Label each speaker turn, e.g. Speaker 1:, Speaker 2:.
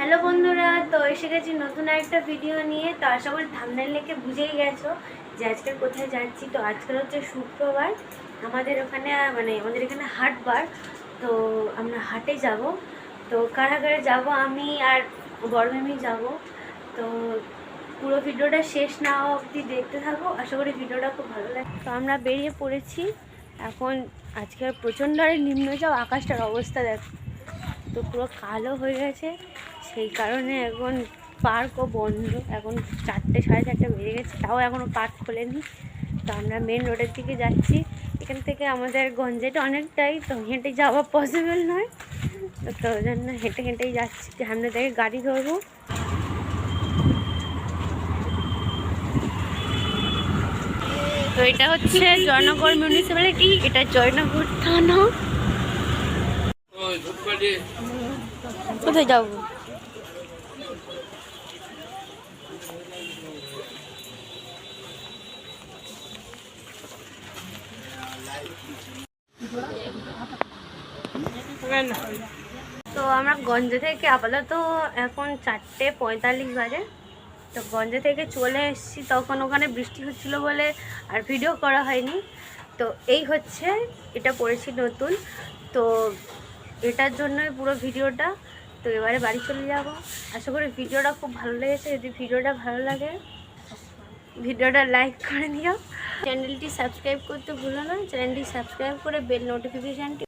Speaker 1: Hello বন্ধুরা, তো এসে গেছি নতুন একটা ভিডিও নিয়ে। তো আশা করি থামনেল লেখে বুঝেই গেছো যে আজকে কোথায় যাচ্ছি। তো আজকের হচ্ছে শুক্রবার। আমাদের ওখানে মানে আমাদের এখানে হাটবার। তো আমরা হাটে যাব। তো কারাগারে যাব? আমি আর বড়মেমি যাব। তো পুরো ভিডিওটা শেষ না অবধি দেখতে থাকো। আশা করি ভিডিওটা খুব ভালো লাগে তো আমরা বেরিয়ে পড়েছি। এখন আজকে প্রচণ্ড আরে নিম্নচাপ আকাশটার অবস্থা দেখো। তো পুরো কালো হয়ে গেছে। সেই কারণে এখন পার্কও বন্ধ। এখন চারটে, সাড়ে চারটে বেজে গেছে। তাও এখনও পার্ক খোলেনি। তো আমরা মেন রোডের দিকে যাচ্ছি। এখান থেকে আমাদের গঞ্জেটা অনেকটাই তো হেঁটে যাওয়া পসিবল নয়। তো ওই জন্য হেঁটে, হেঁটেই যাচ্ছি। সামনে থেকে গাড়ি ধরবো। তো এটা হচ্ছে জয়নগর মিউনিসিপ্যালিটি এটা জয়নগর থানা। কোথায় যাব? তো আমরা গঞ্জে থেকে আপাতত এখন চারটে পঁয়তাল্লিশ বাজে। তো গঞ্জে থেকে চলে এসেছি, তখন ওখানে বৃষ্টি হচ্ছিল বলে আর ভিডিও করা হয়নি। তো এই হচ্ছে, এটা পড়েছি নতুন। তো এটার জন্যই পুরো ভিডিওটা। তো এবারে বাড়ি চলে যাব। আশা করি ভিডিওটা খুব ভালো লেগেছে। যদি ভিডিওটা ভালো লাগে, ভিডিওটা লাইক করে নিও। চ্যানেলটি সাবস্ক্রাইব করতে ভুলো না। চ্যানেলটি সাবস্ক্রাইব করে বেল নোটিফিকেশানটি